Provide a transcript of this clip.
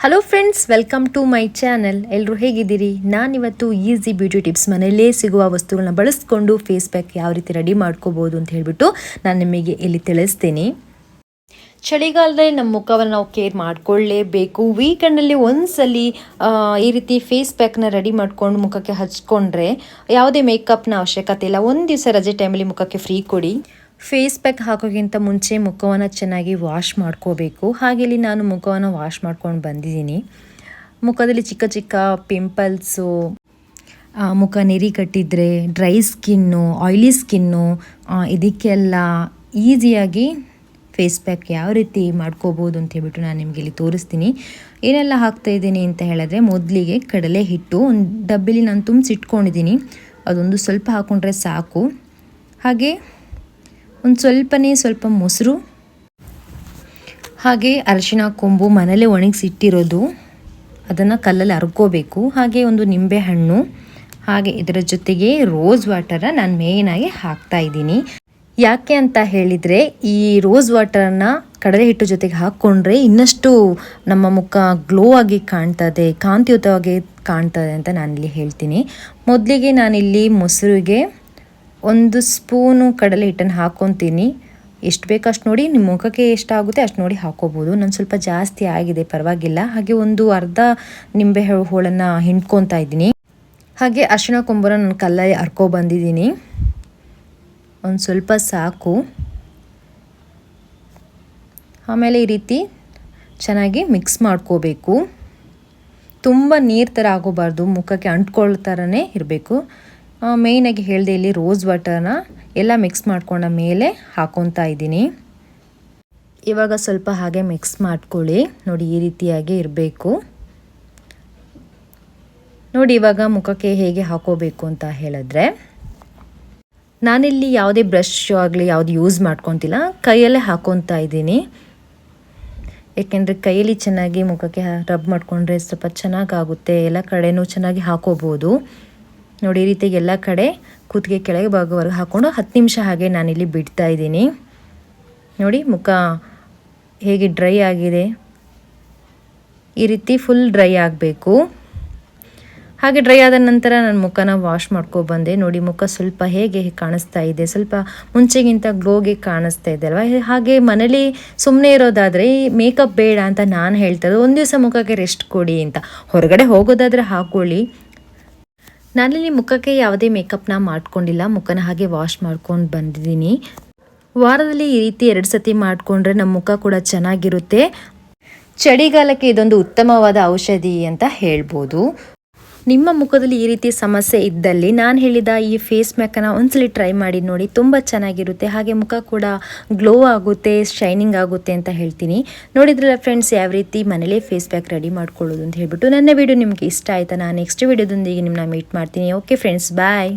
Hello friends welcome to my channel ಎಲ್ಲರೂ ಹೇಗಿದ್ದೀರಿ? ನಾನಿವತ್ತು ಈಸಿ ಬ್ಯೂಟಿ ಟಿಪ್ಸ್ ಮನೆಯಲ್ಲೇ ಸಿಗುವ ವಸ್ತುಗಳನ್ನ ಬಳಸ್ಕೊಂಡು ಫೇಸ್ ಪ್ಯಾಕ್ ಯಾವ ರೀತಿ ರೆಡಿ ಮಾಡ್ಕೋಬೋದು ಅಂತ ಹೇಳಿಬಿಟ್ಟು ನಾನು ನಿಮಗೆ ಇಲ್ಲಿ ತಿಳಿಸ್ತೀನಿ. ಚಳಿಗಾಲದಲ್ಲಿ ನಮ್ಮ ಮುಖವನ್ನು ನಾವು ಕೇರ್ ಮಾಡಿಕೊಳ್ಳೇಬೇಕು. ವೀಕೆಂಡಲ್ಲಿ ಒಂದ್ಸಲಿ ಈ ರೀತಿ ಫೇಸ್ ಪ್ಯಾಕ್ನ ರೆಡಿ ಮಾಡ್ಕೊಂಡು ಮುಖಕ್ಕೆ ಹಚ್ಕೊಂಡ್ರೆ ಯಾವುದೇ ಮೇಕಪ್ನ ಅವಶ್ಯಕತೆ ಇಲ್ಲ. ಒಂದು ದಿವಸ ರಜೆ ಟೈಮಲ್ಲಿ ಮುಖಕ್ಕೆ ಫ್ರೀ ಕೊಡಿ. ಫೇಸ್ ಪ್ಯಾಕ್ ಹಾಕೋಕ್ಕಿಂತ ಮುಂಚೆ ಮುಖವನ್ನು ಚೆನ್ನಾಗಿ ವಾಶ್ ಮಾಡ್ಕೋಬೇಕು. ಹಾಗೆ ಇಲ್ಲಿ ನಾನು ಮುಖವನ್ನು ವಾಶ್ ಮಾಡ್ಕೊಂಡು ಬಂದಿದ್ದೀನಿ. ಮುಖದಲ್ಲಿ ಚಿಕ್ಕ ಚಿಕ್ಕ ಪಿಂಪಲ್ಸು ಮುಖ ನೆರಿ ಕಟ್ಟಿದರೆ ಡ್ರೈ ಸ್ಕಿನ್ನು ಆಯ್ಲಿ ಸ್ಕಿನ್ನು ಇದಕ್ಕೆಲ್ಲ ಈಸಿಯಾಗಿ ಫೇಸ್ ಪ್ಯಾಕ್ ಯಾವ ರೀತಿ ಮಾಡ್ಕೋಬೋದು ಅಂತ ಹೇಳ್ಬಿಟ್ಟು ನಾನು ನಿಮಗೆ ಇಲ್ಲಿ ತೋರಿಸ್ತೀನಿ. ಏನೆಲ್ಲ ಹಾಕ್ತಾ ಇದ್ದೀನಿ ಅಂತ ಹೇಳಿದ್ರೆ ಮೊದಲಿಗೆ ಕಡಲೆ ಹಿಟ್ಟು, ಒಂದು ಡಬ್ಬಿಲಿ ನಾನು ತುಂಬಿಸಿಟ್ಕೊಂಡಿದ್ದೀನಿ. ಅದೊಂದು ಸ್ವಲ್ಪ ಹಾಕ್ಕೊಂಡ್ರೆ ಸಾಕು. ಹಾಗೆ ಒಂದು ಸ್ವಲ್ಪನೇ ಸ್ವಲ್ಪ ಮೊಸರು, ಹಾಗೆ ಅರಿಶಿನ ಕೊಂಬು ಮನೇಲೆ ಒಣಗಿಸಿಟ್ಟಿರೋದು. ಅದನ್ನು ಕಲ್ಲಲ್ಲಿ ಅರ್ಕೋಬೇಕು. ಹಾಗೆ ಒಂದು ನಿಂಬೆ ಹಣ್ಣು, ಹಾಗೆ ಇದರ ಜೊತೆಗೆ ರೋಸ್ ವಾಟರ ನಾನು ಮೇಯ್ನಾಗಿ ಹಾಕ್ತಾ ಇದ್ದೀನಿ. ಯಾಕೆ ಅಂತ ಹೇಳಿದರೆ, ಈ ರೋಸ್ ವಾಟರನ್ನು ಕಡಲೆ ಹಿಟ್ಟು ಜೊತೆಗೆ ಹಾಕ್ಕೊಂಡ್ರೆ ಇನ್ನಷ್ಟು ನಮ್ಮ ಮುಖ ಗ್ಲೋ ಆಗಿ ಕಾಣ್ತದೆ, ಕಾಂತಿಯುತವಾಗಿ ಕಾಣ್ತದೆ ಅಂತ ನಾನಿಲ್ಲಿ ಹೇಳ್ತೀನಿ. ಮೊದಲಿಗೆ ನಾನಿಲ್ಲಿ ಮೊಸರಿಗೆ ಒಂದು ಸ್ಪೂನು ಕಡಲೆ ಹಿಟ್ಟನ್ನು ಹಾಕ್ಕೊತೀನಿ ಎಷ್ಟು ಬೇಕು ಅಷ್ಟು ನೋಡಿ, ನಿಮ್ಮ ಮುಖಕ್ಕೆ ಎಷ್ಟಾಗುತ್ತೆ ಅಷ್ಟು ನೋಡಿ ಹಾಕೋಬೋದು. ನಾನು ಸ್ವಲ್ಪ ಜಾಸ್ತಿ ಆಗಿದೆ, ಪರವಾಗಿಲ್ಲ. ಹಾಗೆ ಒಂದು ಅರ್ಧ ನಿಂಬೆ ಹೋಳನ್ನು ಹಿಂಡ್ಕೊತಾ ಇದ್ದೀನಿ. ಹಾಗೆ ಅರಿಶಿಣ ಕೊಂಬರ ನಾನು ಕಲ್ಲಲ್ಲಿ ಹರ್ಕೊ ಬಂದಿದ್ದೀನಿ. ಒಂದು ಸ್ವಲ್ಪ ಸಾಕು. ಆಮೇಲೆ ಈ ರೀತಿ ಚೆನ್ನಾಗಿ ಮಿಕ್ಸ್ ಮಾಡ್ಕೋಬೇಕು. ತುಂಬ ನೀರು ಥರ ಆಗೋಬಾರ್ದು ಮುಖಕ್ಕೆ ಅಂಟ್ಕೊಳ್ಳೋ ಥರನೇ ಇರಬೇಕು. ಮೇಯ್ನಾಗಿ ಹೇಳಿದೆ ಇಲ್ಲಿ ರೋಸ್ ವಾಟರ್ನ ಎಲ್ಲ ಮಿಕ್ಸ್ ಮಾಡ್ಕೊಂಡ ಮೇಲೆ ಹಾಕೊತಾ ಇದ್ದೀನಿ. ಇವಾಗ ಸ್ವಲ್ಪ ಹಾಗೆ ಮಿಕ್ಸ್ ಮಾಡ್ಕೊಳ್ಳಿ. ನೋಡಿ ಈ ರೀತಿಯಾಗಿ ಇರಬೇಕು. ನೋಡಿ ಇವಾಗ ಮುಖಕ್ಕೆ ಹೇಗೆ ಹಾಕೋಬೇಕು ಅಂತ ಹೇಳಿದ್ರೆ, ನಾನಿಲ್ಲಿ ಯಾವುದೇ ಬ್ರಷ್ ಆಗಲಿ ಯಾವುದು ಯೂಸ್ ಮಾಡ್ಕೊತಿಲ್ಲ, ಕೈಯಲ್ಲೇ ಹಾಕೊತಾ ಇದ್ದೀನಿ. ಏಕೆಂದರೆ ಕೈಯಲ್ಲಿ ಚೆನ್ನಾಗಿ ಮುಖಕ್ಕೆ ರಬ್ ಮಾಡಿಕೊಂಡ್ರೆ ಸ್ವಲ್ಪ ಚೆನ್ನಾಗಾಗುತ್ತೆ, ಎಲ್ಲ ಕಡೆನೂ ಚೆನ್ನಾಗಿ ಹಾಕೋಬೋದು. ನೋಡಿ, ಈ ರೀತಿಯಾಗಿ ಎಲ್ಲ ಕಡೆ ಕೂತ್ಗೆ ಕೆಳಗೆ ಭಾಗವರೆಗೆ ಹಾಕ್ಕೊಂಡು ಹತ್ತು ನಿಮಿಷ ಹಾಗೆ ನಾನಿಲ್ಲಿ ಬಿಡ್ತಾ ಇದ್ದೀನಿ. ನೋಡಿ, ಮುಖ ಹೇಗೆ ಡ್ರೈ ಆಗಿದೆ. ಈ ರೀತಿ ಫುಲ್ ಡ್ರೈ ಆಗಬೇಕು. ಹಾಗೆ ಡ್ರೈ ಆದ ನಂತರ ನಾನು ಮುಖನ ವಾಶ್ ಬಂದೆ. ನೋಡಿ, ಮುಖ ಸ್ವಲ್ಪ ಹೇಗೆ ಕಾಣಿಸ್ತಾ ಇದೆ, ಸ್ವಲ್ಪ ಮುಂಚೆಗಿಂತ ಗ್ಲೋಗೆ ಕಾಣಿಸ್ತಾ ಇದೆ ಅಲ್ವಾ? ಹಾಗೆ ಮನೇಲಿ ಸುಮ್ಮನೆ ಇರೋದಾದರೆ ಮೇಕಪ್ ಬೇಡ ಅಂತ ನಾನು ಹೇಳ್ತಾ ಒಂದು ದಿವಸ ಮುಖಕ್ಕೆ ರೆಸ್ಟ್ ಕೊಡಿ ಅಂತ. ಹೊರಗಡೆ ಹೋಗೋದಾದರೆ ಹಾಕೊಳ್ಳಿ. ನಾನಿಲ್ಲಿ ಮುಖಕ್ಕೆ ಯಾವುದೇ ಮೇಕಪ್ನ ಮಾಡ್ಕೊಂಡಿಲ್ಲ. ಮುಖನ ಹಾಗೆ ವಾಶ್ ಮಾಡ್ಕೊಂಡು ಬಂದಿದ್ದೀನಿ. ವಾರದಲ್ಲಿ ಈ ರೀತಿ ಎರಡು ಸತಿ ಮಾಡಿಕೊಂಡ್ರೆ ನಮ್ಮ ಮುಖ ಕೂಡ ಚೆನ್ನಾಗಿರುತ್ತೆ. ಚಳಿಗಾಲಕ್ಕೆ ಇದೊಂದು ಉತ್ತಮವಾದ ಔಷಧಿ ಅಂತ ಹೇಳ್ಬೋದು. ನಿಮ್ಮ ಮುಖದಲ್ಲಿ ಈ ರೀತಿ ಸಮಸ್ಯೆ ಇದ್ದಲ್ಲಿ ನಾನು ಹೇಳಿದ ಈ ಫೇಸ್ ಮ್ಯಾಕನ್ನು ಒಂದ್ಸಲಿ ಟ್ರೈ ಮಾಡಿ ನೋಡಿ, ತುಂಬ ಚೆನ್ನಾಗಿರುತ್ತೆ. ಹಾಗೆ ಮುಖ ಕೂಡ ಗ್ಲೋ ಆಗುತ್ತೆ ಶೈನಿಂಗ್ ಆಗುತ್ತೆ ಅಂತ ಹೇಳ್ತೀನಿ. ನೋಡಿದ್ರಲ್ಲ ಫ್ರೆಂಡ್ಸ್ ಯಾವ ರೀತಿ ಮನೇಲೇ ಫೇಸ್ ಪ್ಯಾಕ್ ರೆಡಿ ಮಾಡ್ಕೊಳ್ಳೋದು ಅಂತ ಹೇಳ್ಬಿಟ್ಟು ನನ್ನ ವಿಡಿಯೋ ನಿಮಗೆ ಇಷ್ಟ ಆಯಿತಾ? ನಾನು ನೆಕ್ಸ್ಟ್ ವಿಡಿಯೋದೊಂದಿಗೆ ನಿಮ್ಮನ್ನ ಮೀಟ್ ಮಾಡ್ತೀನಿ. Okay friends bye